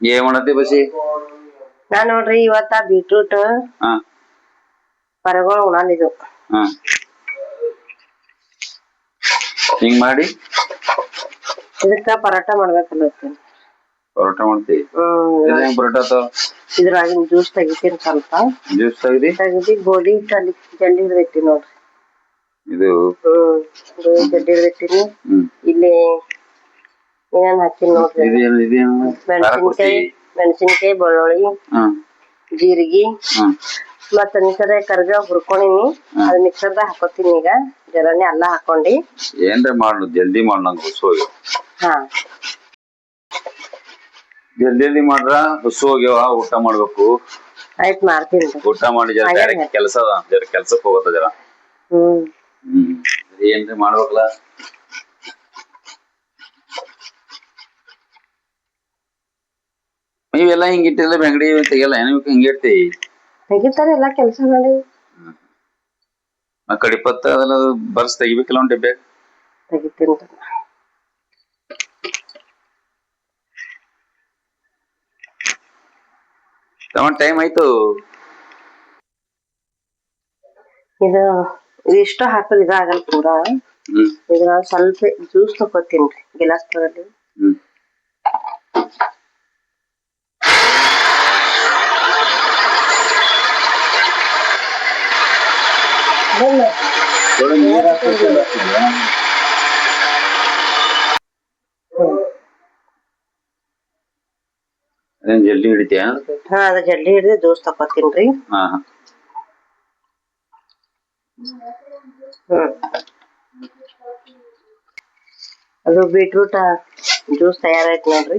ಏನ್ ಮಾಡತ್ತಿ ಬಸಿ ನಾ ನೋಡ್ರಿ ಇವತ್ತ ಬೀಟ್ರೂಟ್ ಹಾ. ಪರಗಳು ಉಣಂದಿದ್ದು. ಹಾ. ಹಿಂಗ್ ಮಾಡಿ? ಇದಕ್ಕ ಪರಾಟ ಮಾಡ್ಬೇಕಲ್ಲ. ಪರೋಟ ಮಾಡ್ತಿ? ಹ್ಮ್ ಇದು ಹೆಂಗ್ ಪರೋಟ ಆತಾವ ಇದ್ರಾಗಿನ ಜ್ಯೂಸ್ ತೆಗಿತೀನಿ ಸ್ವಲ್ಪ. ಜ್ಯೂಸ್ ತೆಗ್ದಿ? ತೆಗ್ದಿ ಗೋಧಿ ಹಿಟ್ಟು ಅಲ್ಲಿ ಜಲ್ದಿ ಹಿಡ್ದಿಟ್ಟಿ ನೋಡ್ರಿ. ಇದು? ಹ್ಮ್ ಗೋಧಿ ಜಲ್ದಿ ಹಿಡ್ದಿಟ್ಟಿನಿ ಇಲ್ಲಿ ಏನೇನ್ ಹಾಕಿನ್ ನೋಡ್ರಿ ಮೆಣಸಿನಕಾಯಿ ಮೆಣಸಿನಕಾಯಿ ಖಾರ ಕೊಡ್ತಿ ಮೆಣಸಿನ್ಕಾಯಿ ಮೆಣಸಿನ್ಕಾಯಿ ಬೆಳ್ಳುಳ್ಳಿ ಹ್ಮ್ ಜೀರಿಗೆ. ಹ್ಮ್ ಮತ್ತ ನಿಕಡೆ ಕರ್ಬೇವ್ ಹುರ್ಕೊಂಡಿನಿ. ಅದ್ ಮಿಕ್ಸರ್ದಾಗ ಹಾಕೋತೀನಿ ಈಗ. ಜರನೆ ಅಲ್ಲ ಹಾಕೊಂಡಿ. ಏನ್ರ ಮಾಡು ಜಲ್ದಿ ಮಾಡು ನಂಗೆ ಹುಸು ಹೋಗ್ಯಾವ ಹಾ. ಜಲ್ದಿ ಜಲ್ದಿ ಮಾಡ್ರ? ಹುಸು ಹೋಗ್ಯಾವ ಊಟ ಮಾಡ್ಬೇಕು. ಆಯ್ತ್ ಮಾಡ್ತೀನಿ ಊಟ ಮಾಡಿ ಜರ ಕೆಲಸ ಅದ. ಜರ ಕೆಲ್ಸಕ್ಕೆ ಹೋಗತ್ತ ಜರ. ಹ್ಮ್. ಹ್ಮ್. ಏನ್ರಿ ಮಾಡ್ಬೇಕಲ್ಲ ನೀವೆಲ್ಲ ಹಿಂಗಿಟ್ಟಿಲ್ಲ ಬೆಂಗಡಿ ತೆಗಿಯಲ್ಲ ನೀವು ಹಿಂಗಿರ್ತಿ ತೆಗಿತಾರೆ ಎಲ್ಲ ಕೆಲಸ ಮಾಡಿ. ಆ ಕಡಿಪತ್ತ ಅದೆಲ್ಲ ಬರ್ಸ್ ತೆಗಿಬೇಕಲ್ಲ ಒಂದು ಡಬ್ಬೆ ತೆಗಿತೀನಿ. ತಮ್ಮ ಟೈಮ್ ಆಯ್ತು. ಇದು ಇದಿಷ್ಟು ಹಾಕೋದು ಇದಾಗಲ್ಲ ಕೂಡ ಹ್ಮ್. ಇದ್ರ ಸ್ವಲ್ಪ ಜ್ಯೂಸ್ ತಗೋತೀನಿ ಗಿಲಾಸ್ ತಗೊಳ್ಳಿ ಹ್ಮ್ ಥೋಡೆ ನೀರ್ ಹಾಕ್ಬೇಕಲ್ಲ. ಅದೇನ್ ಜಲ್ದಿ ಹಿಡಿತೀಯ? ಹಾ ಅದ ಜಲ್ದಿ ಹಿಡಿದು ಜ್ಯೂಸ್ ತಪ್ಪತ್ತೀನ್ರಿ ಹಾ ಹಾ. ಹ್ಮ್. ಅದು ಬೀಟ್ರೂಟ್ ಜ್ಯೂಸ್ ತಯಾರಾಯ್ತು ನೋಡ್ರಿ.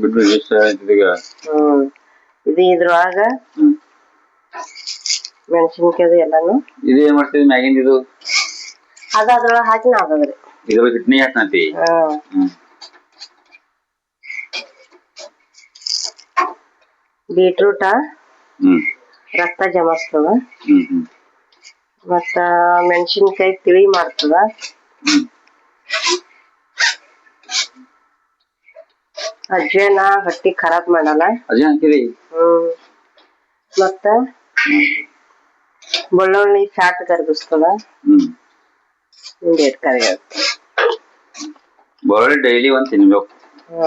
ಬಿಟ್ರು ಜ್ಯೂಸ್ ತಯಾರಾಯ್ತು ಈಗ ಹ್ಮ್. ಇದು ಇದ್ರೊಳಗ ಹ್ಮ್. ಮೆಣಸಿನ್ಕಾಯಿ ಎಲ್ಲಾನು. ಇದು ಏನ್ ಮಾಡ್ತೀವಿ ಮ್ಯಾಗಿಂದ ಇದು? ಅದ ಅದ್ರೊಳಗ ಹಾಕಿ ನಾಗದ್ರಿ ಇದ್ರ ಹಾಕ್ನತಿ ಹ್ಮ್. ಬೀಟ್ರೂಟ ರಕ್ತ ಜಮಸ್ತದ ಮತ್ತ ಮೆಣಸಿನ್ಕಾಯಿ ತಿಳಿ ಮಾಡ್ತದ ಅಜ್ವೇನ ಹೊಟ್ಟಿ ಖರಾಬ್ ಮಾಡಲ್ಲ. ಹ್ಮ್. ಮತ್ತ ಬೆಳ್ಳುಳ್ಳಿ ಫ್ಯಾಟ್ ಕರಗಿಸ್ತದ ಹ್ಮ್. ಹಿಂಗೇಟ್ ಕರಿ ಬೆಳ್ಳುಳ್ಳಿ ಡೈಲಿ ಒಂದ್ ತಿನ್ಬೇಕು.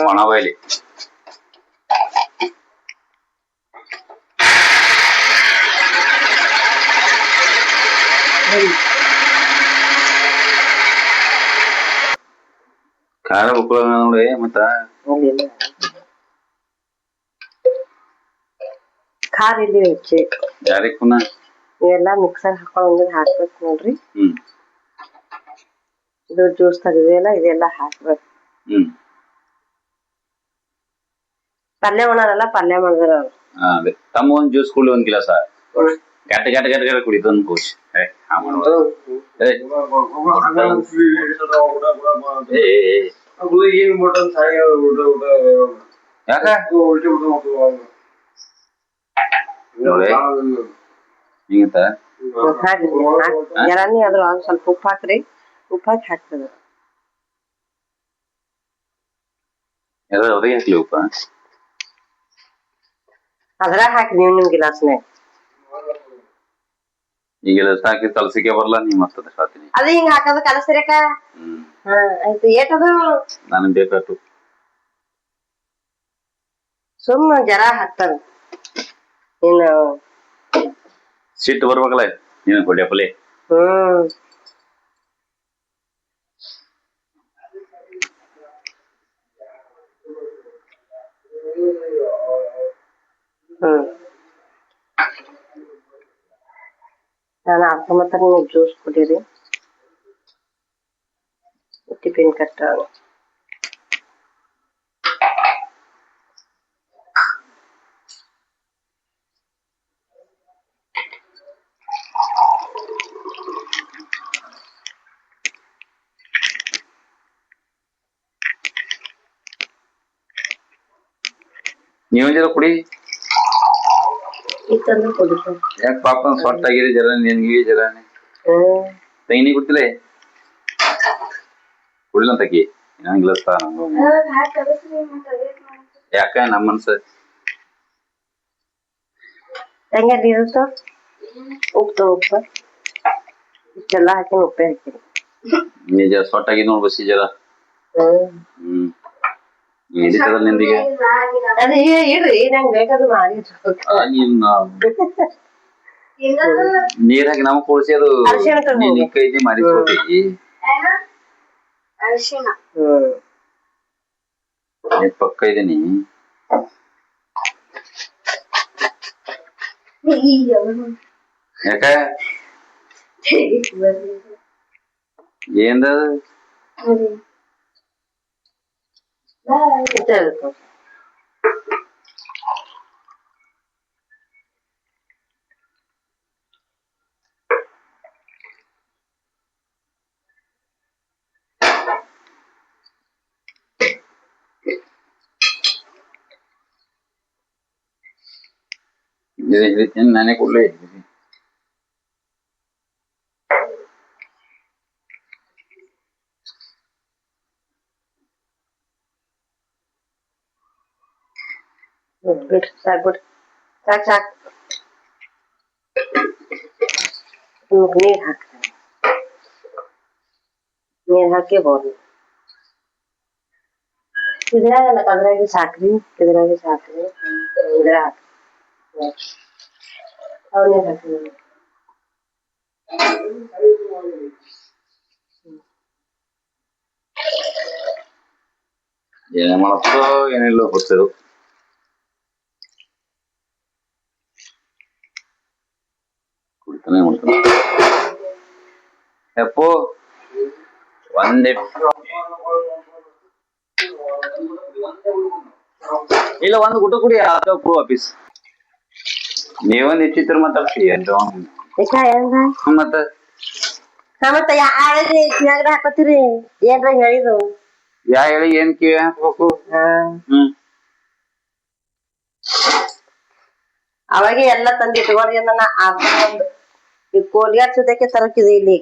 ಒಣ ಬಯಲಿ ಖಾರ ಉಪ್ಪಳ ನೋಡಿ ಮತ್ತ? ಖಾರ ಇಲ್ಲಿ ಹೆಚ್ಚಿ. ಯಾರಿಗ್ ಪುನಃ? ಇವೆಲ್ಲ ಮಿಕ್ಸರ್ ಹಾಕೊಂಡು ಹಾಕ್ಬೇಕು ನೋಡ್ರಿ. ಇದು ಜ್ಯೂಸ್ ತೆಗೆದಿಲ್ಲ ಇದೆಲ್ಲ ಹಾಕ್ಬೇಕು. ಪಲ್ಯ ಮಾಡೋದಲ್ಲ ಪಲ್ಯ ಮಾಡಿದ್ರ ತಮ್ಮ ಒಂದ್ ಜ್ಯೂಸ್ ಕುಡಿ ಒಂದ್ ಗಿಲಾಸ. ಗಟ್ಟ ಗಟ್ಟ ಗಟ್ಟ ಗಟ್ಟ ಕುಡಿತು ಒಂದ್ ಕೋಚ್ ಹಿಂಗಂತ? ಜರಾನಿ ಅದ್ರ ಒಂದ್ ಸ್ವಲ್ಪ ಉಪ್ಪು ಹಾಕ್ರಿ. ಉಪ್ಪು ಹಾಕಿ ಹಾಕ್ತದ. ಎಲ್ಲ ಅವ್ರಿಗೆ ಹಾಕ್ಲಿ ಉಪ್ಪ? ಅದ್ರಾಗ ಹಾಕಿ ನೀವು ನಿಮ್ ಗಿಲಾಸ್ನ್ಯಾಗ ಈಗೆಲ್ಲ ಸಾಕಿ ತಲಸಿಕೆ ಬರಲ್ಲ ನೀ ಮತ್ತದ ಸಾತೀನಿ ಅದು ಹಿಂಗ ಹಾಕೋದು ಕಲಸರಿಕ ಹಾ ಆಯ್ತು. ಏಟದು? ನನಗೆ ಬೇಕಾತು. ಸುಮ್ಮ ಜರ ಹಾಕ್ತಾರ ಇನ್ನು ಸಿಟ್ಟು ಬರ್ಬೇಕಲ್ಲ ನೀನು ಕೊಡ್ಯಪ್ಪಲೆ ಹ್ಮ್. ಹ್ಮ್. ನಾನು ಅರ್ಕೊಂಬತ್ತಾರ ನೀವು ಜ್ಯೂಸ್ ಕುಡೀರಿ ಟಿಫಿನ್ ಕಟ್ಟ ನೀವು ಜರ ಕುಡಿ ಇತ್ತಂದ್ರೆ ಕುಡಿತಾರೆ ಯಾಕೆ ಪಾಪ ಸೊಟ್ಟ ಆಗಿದೆ ಜರ ನಿನ್ಗೆ ಜರ ಹ್ಮ್ ತಂಗಿ ಗೊತ್ತಿಲ್ಲ ಕುಡಿಲ್ಲ ತಗಿ ಇನ್ನೊಂದ್ ಗ್ಲಾಸ್ ತಾ ಯಾಕ ನಮ್ಮ ಮನ್ಸ? ಹೆಂಗಲ್ಲಿ ಇರುತ್ತ? ಉಪ್ಪು ಉಪ್ಪು. ಇಷ್ಟೆಲ್ಲ ಹಾಕಿ ಉಪ್ಪೆ ಹಾಕಿರಿ ನಿಜ ಸೊಟ್ಟಾಗಿ ನೋಡ್ ಬಸ್ಸಿ ಜರ. ಹ್ಮ್ ಎಡಿತದ ನಿಂದಿಗೆ? ಅದು ಇಡ್ರಿ ನಂಗೆ ಬೇಕಾದ್ರೆ ಮಾಡಿ ಆ, ನೀನ್ ನೀರ್ ಹಾಕಿ ನಮಗ್ ಕೊಡ್ಸಿ ಅದು ಅರ್ಶಿಣ ತಗೊಂಡು ನೀನ್ ಈ ಕೈದಿ ಮಾಡಿಸ್ಕೊತಿ ಅರಿಶಿಣ. ಹ್ಮ್. ನೀ ಪಕ್ಕ ಇದೀನಿ ಯಾಕ ఏంద ಇಷ್ಟೇ ಇರುತ್ತೆ. ನಾನೇ ಕೊಡ್ಲಿ ಹ್ಮ್, ಬಿಡ್ರಿ ಸಾಕ್ ಬಿಡ್ರಿ ಸಾಕ್ ಸಾಕ್ ನಿಮ್ಗ್ ನೀರ್ ಹಾಕ್ತೀನಿ ನೀರ್ ಹಾಕಿ ಹೋಗಿ ಇದ್ರಾಗಲ್ಲ ಅದ್ರಾಗೆ ಸಾಕ್ರಿ ಇದ್ರಾಗೆ ಸಾಕ್ರಿ ಇದ್ರ ಹಾಕ್ರಿ ಅವ್ ನೀರ್ ಹಾಕ್ರಿ ಏನೇ ಮಾಡತ್ತೋ ಏನಿಲ್ಲ ಗೊತ್ತಿರು ಕುಡಿತಾನೆ ಮಾಡ್ತಾನೆ ಯಪ್ಪೋ ಒಂದೇ. ಇಲ್ಲ ಒಂದು ಊಟ ಕುಡಿ ಅದು ಕೊಡು ವಾಪೀಸ್. ನೀವೊಂದು ಹೆಚ್ಚಿತ್ರ ಮಾತಾಡ್ಸಿ ಅಂತ ಮತ್ತ? ಕಿವ್ಯಾಗ್ರ ಹಾಕೋತೀರಿ? ಏನ್ರ ಹೇಳಿದ್ರು ಯಾ ಹೇಳಿ ಏನ್ ಕಿವಿ ಹಾಕ್ಬೇಕು? ಅವಾಗ ಹ್ಮ್. ಅವಾಗೆ ಎಲ್ಲ ತಂದಿಟ್ಕೋರಿ ಅಂದ ಅರ್ಧ ಒಂದು ಈ ಕೋಲ್ಗ್ಯಾಟ್ ಸುದಕ್ಕೆ ತರಕಿದೆ ಇಲ್ಲಿ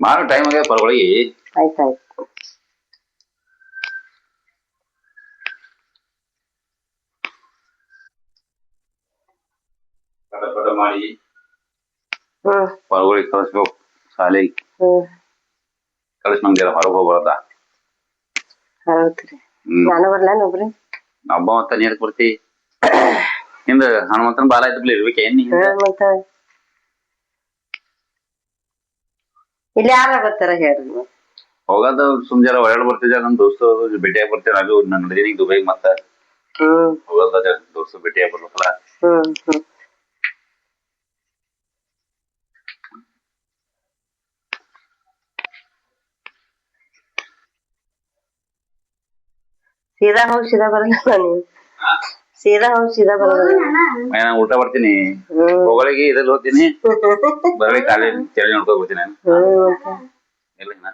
ಮಾಡು ಟೈಮ್ ಆಗಿದೆ ಪರವಾಗಿ ಆಯ್ತಾಯ್ತು ಪಟ ಪಟ ಮಾಡಿ ಹ್ಮ್ ಹೊರಗಡೆ ಕಳಿಸ್ಬೇಕು ಶಾಲೆಗೆ ಹ್ಮ್ ಕಳಿಸ್ ನಮ್ಗೆ ಹೊರಗೆ ಹೋಗ್ಬಾರ್ದ ಹೌದ್ರಿ ಹ್ಮ್ ನಾನು ಬರ್ಲೇನ್ ಒಬ್ರಿ ಹಬ್ಬ ಮತ್ತ ನೀರ್ ಕೊಡ್ತಿ. ಹಿಂದ ಹನುಮಂತನ ಬಾಲ ಇದ್ರಲ್ಲಿ ಇರ್ಬೇಕ ಏನ್ ನೀ ಹಿಂದ? ಹ್ಮ್ ಮತ್ತ ಇಲ್ಲಿ ಯಾರ ಬರ್ತಾರ ಹೇಳ್ರಿ ನೀವು? ಹೋಗೋದು ಸುಮ್ ಜರ ಹೊರಗಡೆ ಬರ್ತಿದ್ದೆ ನಮ್ ದೋಸ್ತ ಭೇಟಿಯಾಗಿ ಬರ್ತೀರ ಅದು ನನ್ನ ನಡಿದೀನಿ ದುಬೈಗೆ ಮತ್ತ. ಹ್ಮ್. ಹೋಗೋದ ದೋಸ್ತು ಭೇಟಿಯಾಗಿ ಬರ್ಬೇಕಲ್ಲ. ಹ್ಮ್ ಹ್ಮ್. ಸೀದಾ ಹೋಗಿ ಸೀದಾ ಬರಲ್ಲ ನೀವು ಸೀದಾ ಹೋಗಿ ಸೀದಾ ಬರಲ್ಲ ನಾನು ಊಟ ಬರ್ತೀನಿ. ಹೋಗಳಿಗೆ ಇದ್ರಲ್ಲಿ ಹೋಗ್ತೀನಿ. ಬರಲಿ ಕಾಲಿ ಚಳಿ ನೋಡ್ಕೊ ಹೋಗ್ತೀನಿ ನಾನು. ಇಲ್ಲ ನಾ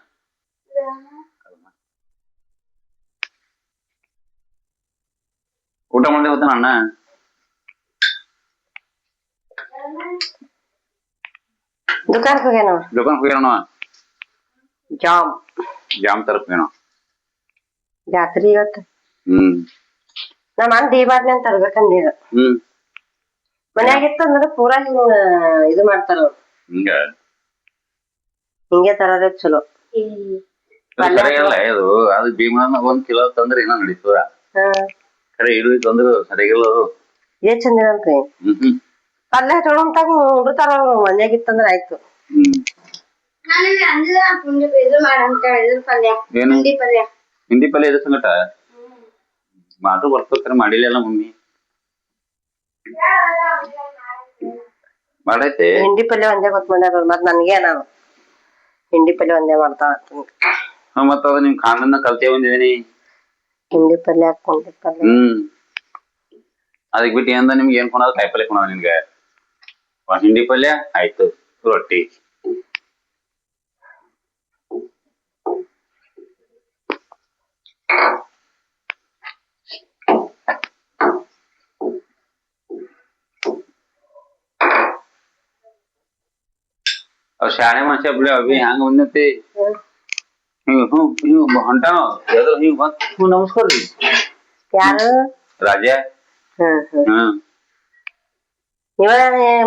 ಊಟ ಮಾಡಿ ಹೋಗ್ತಾನ ಅಣ್ಣ? ದುಕಾನ್ ಹೋಗ್ಯಾನ? ದುಕಾನ್ ಹೋಗ್ಯಾನ ಜಾಮ್. ಜಾಮ್ ತರಪ್ ಏನೋ ಜಾತ್ರಿ ಇವತ್ತು. ಹ್ಮ್. ನಮ್ಮ ಅಣ್ಣ ಬಾಟ್ಲಿ ಅಂತ ತರ್ಬೇಕಂದಿರ ಹ್ಮ್. ಮನ್ಯಾಗ ಇತ್ತಂದ್ರ ಪೂರಾ ಹಿಂಗ ಇದು ಮಾಡ್ತಾರ ಅವ್ರು. ಹಿಂಗ? ಹಿಂಗೆ ತರೋದೇ ಚಲೋ. ಇದು ಅದು ಭೀಮನ ಒಂದ್ ಕಿಲೋ ತಂದ್ರೆ ಏನೋ ನಡೀತದ ಹಾ. ಖರೆ ಇದು ತಂದ್ರೆ ಸರಿಯಾಗಿಲ್ಲ ಅದು. ಏ ಚಂದ ಇರಲ್ರಿ ಹ್ಮ್ ಹ್ಮ್. ಪಲ್ಯ ಹಚ್ಕೊಳಂತಾಗ ಉಡ್ತಾರ ಅವ್ರು ಮನ್ಯಾಗ ಇತ್ತಂದ್ರ ಆಯ್ತು. ಹ್ಮ್. ನಾನು ಅಂದಿಲ್ಲ ಪುಂಡಿ ಇದು ಮಾಡಂತ ಇದ್ರ ಪಲ್ಯ ಏನು? ಪುಂಡಿ ಪಲ್ಯ. ಹಿಂದಿ ಪಲ್ಯ ಇದು ಸಂಗಟ? ಮಾತು ಬರ್ಬೇಕಾರ ಮಾಡಿಲ್ಲ ಮಮ್ಮಿ. ಮಾಡೈತೆ. ಹಿಂಡಿ ಪಲ್ಯ ಒಂದೇ ಗೊತ್ತ ಮಾಡ್ಯಾರ ಮತ್ ನನ್ಗೆ ನಾವು ಹಿಂಡಿ ಪಲ್ಯ ಒಂದೇ ಮಾಡ್ತಾವ ಹಾ, ಮತ್ತ ಅದ ನಿಮ್ ಖಾನನ್ನ ಕಲ್ತೇ ಬಂದಿದೀನಿ. ಹಿಂಡಿ ಪಲ್ಯ ಪಲ್ಯ. ಹ್ಮ್. ಅದಕ್ ಬಿಟ್ಟು ಏನಂದ ನಿಮ್ಗೆ ಏನ್ ಕೊಡೋದು? ಕಾಯಿ ಪಲ್ಯ ಕೊನೋದು ನಿನ್ಗೆ. ಹಿಂಡಿ ಪಲ್ಯ ಆಯ್ತು ರೊಟ್ಟಿ. ಅವ್ ಶಾಣೆ ಮನುಷ್ಯ ಬಿಡಿ ಅವಿ ಹಂಗ ಬಂದೈತಿ ಹಿಂಗ್ ಹ್ಞೂ ಹಿಂಗ್ ಹೊಂಟಾನ ಎದ್ರ ಹಿಂಗ್ ಬಂದ್ ಹ್ಞೂ ನಮಸ್ಕಾರ ರೀ ಯಾರು ರಾಜ ಹ್ಮ್ ಹ್ಮ್ ಹ್ಮ್ ಇವ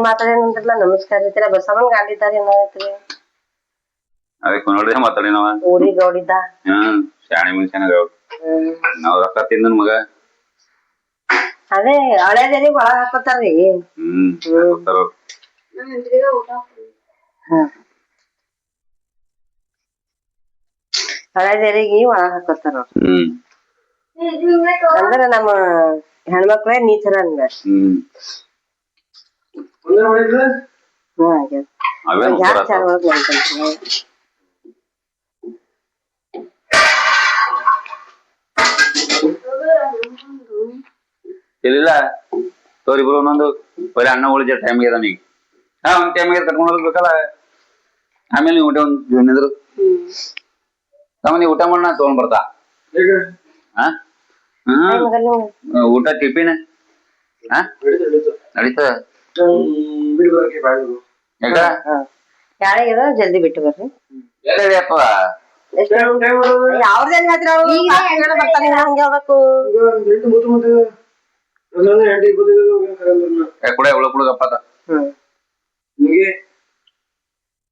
ಮಾತಾಡೇನಂದ್ರಲ್ಲ ನಮಸ್ಕಾರ ಐತಿರ ಬಸವನ್ ಗಾಂಡಿದ್ದಾರೆ ಏನಾಯ್ತ್ರಿ ಅದಕ್ಕೆ ನೋಡ್ರಿ ಮಾತಾಡಿ ನಾವ ಊರಿಗೆ ಗೌಡಿದ್ದ ಹ್ಮ್ ಶಾಣೆ ಮನುಷ್ಯನ ಹ್ಮ್ ನಾವ್ ರೊಕ್ಕ ತಿಂದನ್ ಮಗ ಅದೇ ಹಳೇದೇರಿಗೆ ಒಳಗ್ ಹಾಕೋತಾರ್ರಿ ಹ್ಮ್ ಹಾಕ್ತಾರ್ ಊಟ ಹಳೇದೇರಿಗೆ ಒಳಗ್ ಹಾಕೋತಾರ ಹ್ಮ್. ಅಂದ್ರೆ. ಅಂದ್ರ ನಮ್ಮ ಹೆಣ್ಮಕ್ಳೇ ನೀಚರ ಚಾರ್ ಒಳಗ್ ಮಾಡ್ಕೊಂತಾರ? ಇಲ್ಲ ತೋರಿ ಬರೋ ಒಂದೊಂದು. ಬರೀ ಅಣ್ಣ ಉಳಿದ ಟೈಮ್ ಈಗ. ಹಾ ಒಂದ್ ಟೈಮ್ ಕರ್ಕೊಂಡು ಹೋಗ್ಬೇಕಲ್ಲ ಆಮೇಲೆ ನೀವು ಊಟ ಒಂದ್ ನಿಂದ್ರು. ತಮ್ಮ ನೀವು ಊಟ ಮಾಡೋಣ ತಗೊಂಡ್ ಬರ್ತಾ. ಹಾ? ಊಟ ಟಿಫಿನ್. ಹಾ? ನಡೀತದ ಯಾಕ ಹಾ. ಯಾರಿಗದ ಜಲ್ದಿ ಬಿಟ್ಟು ಬರ್ರಿ. ಎಲ್ಲಪ್ಪ ಯಾವ್ದೇನ್? ಪಾರ್ಟಿಗಳು ಬರ್ತಾನೆ ಹಂಗೆ ಹೋಗ್ಬೇಕು. ಕೂಡ ಕುಡುಗಪ್ಪ ಹ್ಮ್.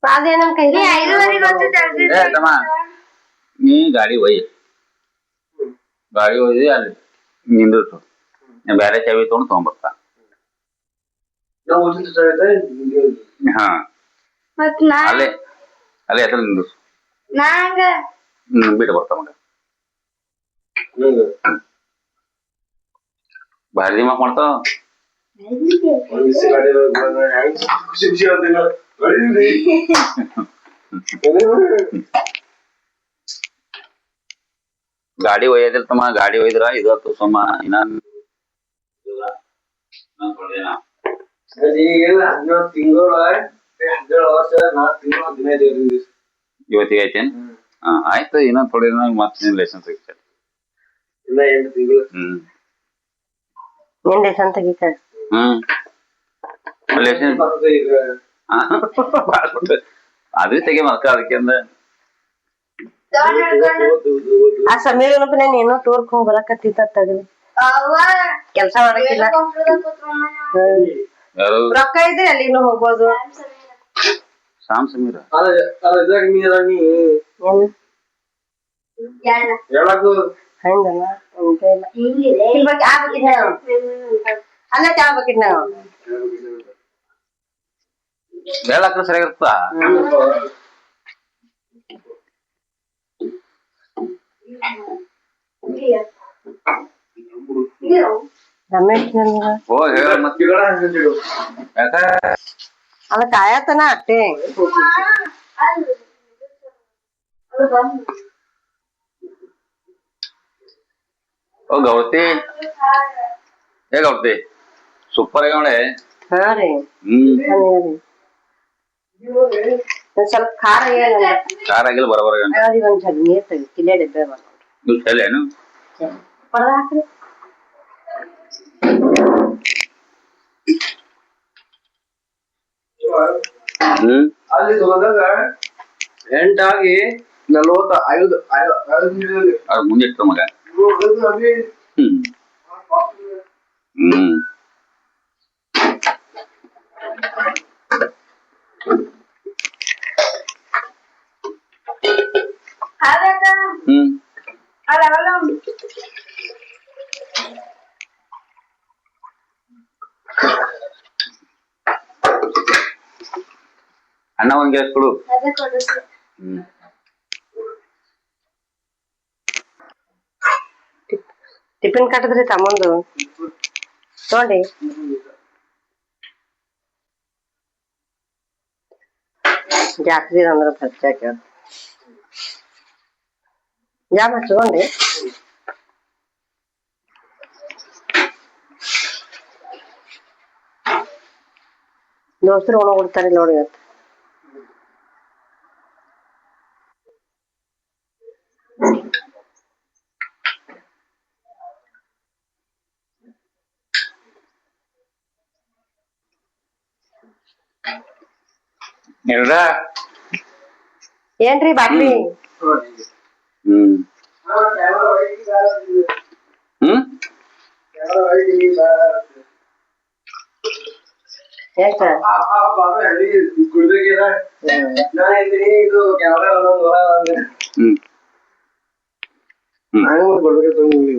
ಅದೇ ನಮ್ ಕೈ ನೀ ಐದುವರೆಗೆ ಬಂದು ಜಲ್ದಿ ಏ ತಮ್ಮ. ನೀ ಗಾಡಿ ಒಯ್ಯ. ಗಾಡಿ ಒಯ್ದು ಅಲ್ಲಿ ನಿಂದಿರ್ತು ನಾ ಬ್ಯಾರೆ ಚಾವಿ ತಗೊಂಡು ತಗೊಂಡ್ಬರ್ತಾ ಹಾ. ಮತ್ ನಾ ಅಲ್ಲೇ ಅಲ್ಲೇ ಹತ್ರ ನಿಂದಿರ್ಸು ನಾ ಹಂಗ ಹ್ಮ್ ಬಿಟ್ಟು ಬರ್ತಾ ಮಗ. ಭಾರಿ ದಿಮಾಕ್ ಮಾಡ್ತಾವ ಗಾಡಿ ಒಯ್ಯದಿಲ್ಲ ತಮ್ಮ ಗಾಡಿ ಒಯ್ದ್ರ ಇದತ್ತು ಸುಮ್ಮ ಇನ್ನ ಇವತ್ತಿಗೆ ಐತೇನ್ ಹಾ ಆಯ್ತು ಇನ್ನೊಂದ್ ಥೋಡಿ ದಿನ ಮತ್ತೆ ಲೈಸೆನ್ಸ್ ಸಿಗ್ತದೆ ಹ್ಮ್ ನಿನ್ ದೇಶನ್ ತೆಗಿತ ಹ್ಮ್. ಲೈಸೆನ್ಸ್ ಅದು ತೆಗೆ ಮಕ್ಕ ಅದಕ್ಕೆ ಆ ಸಮೀರ್ ನೀನು ಟೂರ್ಕ್ ಹೋಗಿ ಬರಕತ್ತಿತ್ತ ತಗಲಿ ಕೆಲ್ಸ ಮಾಡಕ್ಕಿಲ್ಲ. ರೊಕ್ಕ ಇದ್ರೆ ಅಲ್ಲಿನೂ ಹೋಗ್ಬೋದು. ಶಾಮ್ ಸಮೀರ. ಹಂಗಲ್ಲ ಇಲ್ಲ. ಹಿಂಗಿದೆ ಇಲ್ಲಿ ಬಗ್ಗೆ ಆ ಬಗ್ಗೆ ಹೇಳು. ಅಲ್ಲೇ ಚಾ ಬೇಕಿತ್ ನಾವು ಹೇಳಕ್ರ ಸರಿಯಾಗಿರ್ತ ರಮೇಶ್ ನನ್ಗ ಓ ಹೇಳ ಮತ್ ಯಾಕ ಅದ ಕಾಯತನ ಅಟ್ಟೆ ಓ ಗೌತಿ ಏ ಗೌತಿ ಸೂಪರ್ ಆಗ್ಯಾವಳೆ ಹಾ ರೀ ಹ್ಮ್. ಹಂಗೆ ರೀ ಒಂದ್ ಸ್ವಲ್ಪ ಖಾರ ಏನಲ್ಲ ಖಾರ ಆಗಿಲ್ಲ ಬರಬರ ಅದ್ರಾಗ ಒಂದ್ ಸ್ವಲ್ಪ ನೀರ್ ತೆಗಿ ಕಿಲೆ ಡಬ್ಬೆ ಬರ್ ನೀವು ಚಲೇನು ಪರ್ದ ಹಾಕ್ರಿ. ಹ್ಮ್. ಅಲ್ಲಿ ಹೋದಾಗ ಎಂಟಾಗಿ ನಲ್ವತ್ತ ಐದು ಐ- ಐದು ನಿಮಿಷದಲ್ಲಿ. ಅವ್ರ ಮುಂದಿಟ್ರು ಮಗ. ಇವ್ರು ಹೋದ್ರೆ ಅಲ್ಲಿ ಹ್ಮ್. ಹ್ಮ್ ಹ್ಮ್. ಅಣ್ಣ ಒಂದ್ ಗ್ಯಾಸ್ ಕೊಡು ಹ್ಮ್ ಟಿಫಿನ್ ಕಟ್ಟದ್ರಿ ತಮ್ಮಂದು ನೋಡಿ ಜಾತ್ರೆ ಅಂದ್ರ ಖರ್ಚಾಕ ಜಾಮ್ ಹಚ್ಕೊಂಡಿ ದೋಸ್ತರು ಒಣ ಕೊಡ್ತಾರೆ ನೋಡಿ ಇವತ್ತು ಎರಡ ಏನ್ರಿ ಬಾಟ್ಲಿ ಹ್ಮ್ ಹ್ಮ್ ಎಷ್ಟ ಗುಲ್ಬರ್ಗಿದ ನಾ ಇದ್ದೀನಿ ಇದು ಕ್ಯಾಮ್ರಾ ಒಂದೊಂದು ಹೊರ ಒಂದು ಹ್ಮ್ ಹ್ಮ್ ನಾನು ಗುಲ್ಬರ್ಗಿ ತಗೊಂಡಿದ್ದೀನಿ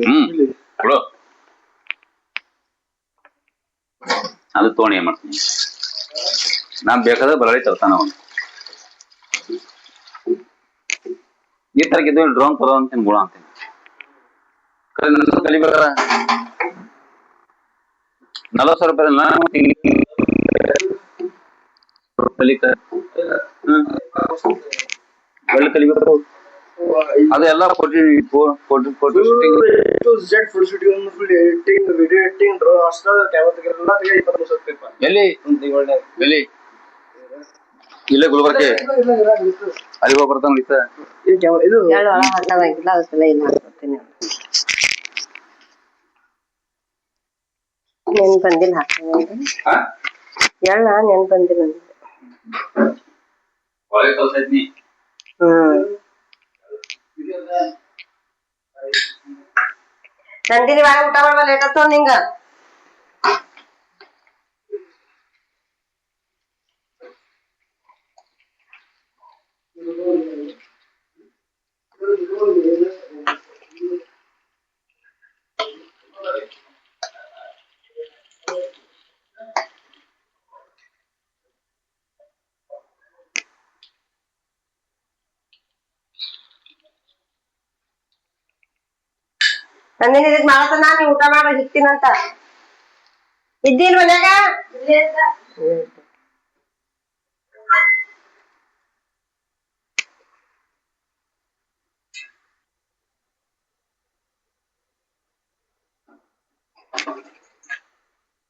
ಹ್ಮ್ ಕೊಡು ಅದು ತೋಣಿ ಏನ್ ಮಾಡ್ತೀನಿ ನಾ ಬೇಕಾದ್ರೆ ಬರಳಿ ತರ್ತಾನ ಅವನು. ಈ ತರಕಿದ್ದು ಡ್ರೋನ್ ತರೋ ಅಂತ ಗುಣ ಅಂತೀನಿ. ಕರೆ ನನ್ನ ಕಲಿಬೇಕಾರ ನಲವತ್ತು ಸಾವಿರ ರೂಪಾಯಿ ನಾನು ಕಲಿಕ ಹ್ಮ್. ಒಳ್ಳೆ ಕಲಿಬೇಕು ಅದೆಲ್ಲ ಕೊಟ್ಟಿ ಕೊಟ್ಟು ಕೊಟ್ಟು shooting to Z full shooting full editing video editing ಡ್ರೋ ಅಷ್ಟ ಕ್ಯಾಮ್ರಾ ತೆಗೆಲ್ಲ ತೆಗೆ ಇಪ್ಪತ್ತು ಮೂವತ್ತು ಎಲ್ಲಿ? ಒಂದು ತಿಂಗಳ ಎಲ್ಲಿ? ಇಲ್ಲೇ ಗುಲ್ಬರ್ಗೆ? ಅಲ್ಲಿ ಹೋಗಿ ಬರ್ತಾನ ಸರ್ ಇದು ನೆನ್. ಬಂದಿಲ್ಲ ಎಳ್ಳ ನೆನ್ ಬಂದಿಲ್ಲ ನಂದಿನಿ ಬಾಳ ಊಟ ಮಾಡುವ ಲೇಟ್ ಆಯ್ತು ನಿಂಗ. ನಂದಿನಿ ಇದಕ್ ಮಾಡತನ ನೀ ಊಟ ಮಾಡೋ ಹಿಕ್ತೀನಂತ ಇದ್ದೀನ್ ಮನ್ಯಾಗ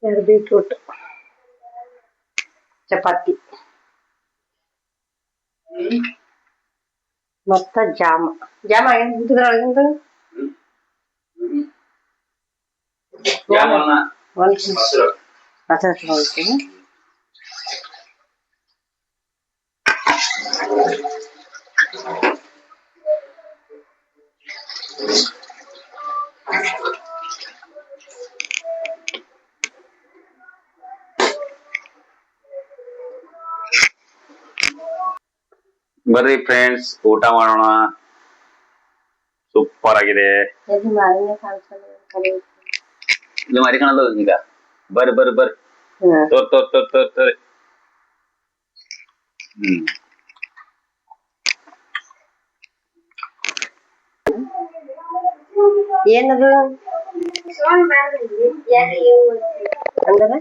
ಎರಡು ಬೀಟ್ರೂಟ್ ಚಪಾತಿ ಮತ್ತ ಜಾಮ ಜಾಮ ಏನ್ ಇದ್ರೊಳಗಿಂದ ಒಂದ್ ಹಸಿರು ಬರ್ರಿ ಫ್ರೆಂಡ್ಸ್ ಊಟ ಮಾಡೋಣ. ಸೂಪರ್ ಆಗಿದೆ. ಇದು ಮಾರಿ ಕಾಣಲ್ಲ ಈಗ. ಬರ್ರಿ ಬರ್ರಿ ಬರ್ರಿ. ತೋರ್ ತೋರ್ ತೋರ್ ತೋರ್ ತೋರಿ. ಹ್ಮ್. ಏನದು. ಅಂದ್ರೆ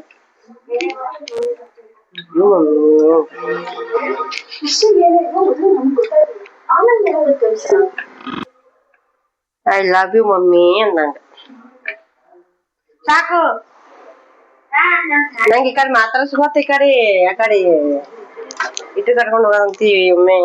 ಐ ಲವ್ ಯು ಮಮ್ಮಿ ಅಂದಂಗ. ಸಾಕು. ನಂಗೆ ಈ ಕಡೆ ಮಾತಾಡ್ಸ್ಕೊತ ಈ ಕಡೆ, ಆ ಕಡೆ ಇಟ್ಟು ಕಟ್ಕೊಂಡು ಹೋಗಂತೀವಿ ಒಮ್ಮೆ.